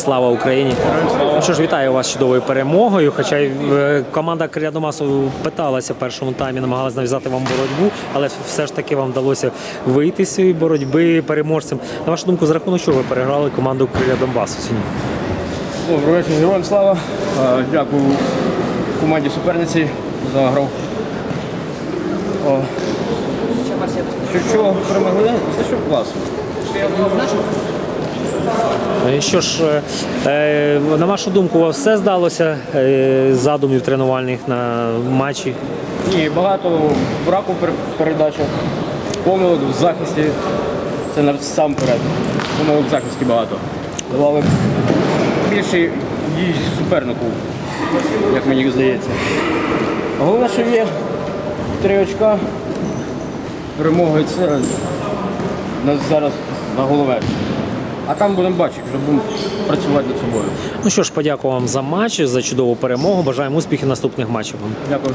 Слава Україні! Ну що ж, вітаю вас чудовою перемогою. Хоча е, команда Криля Домасу питалася в першому таймі, намагалась нав'язати вам боротьбу, але все ж таки вам вдалося вийти з цієї боротьби переможцем. На вашу думку, за рахунок чого ви переграли команду Криля Донбасу сьогодні? Добрий вечір, героям слава. Е, Дякую команді суперниці за гру. Що, що перемогли? Це що класно. Що ж, е, е, на вашу думку, у вас все здалося е, задумів тренувальних на матчі? Ні, багато браку в передачах, помилок в захисті. Це насамперед. Помилок в захисті багато. Давали більше їй супернику, як мені здається. Головне, що є три очка. Перемоги це нас зараз на голове. А там будемо бачити, вже будемо працювати над собою. Ну що ж, подякую вам за матч, за чудову перемогу. Бажаємо успіхів наступних матчів. Дякую.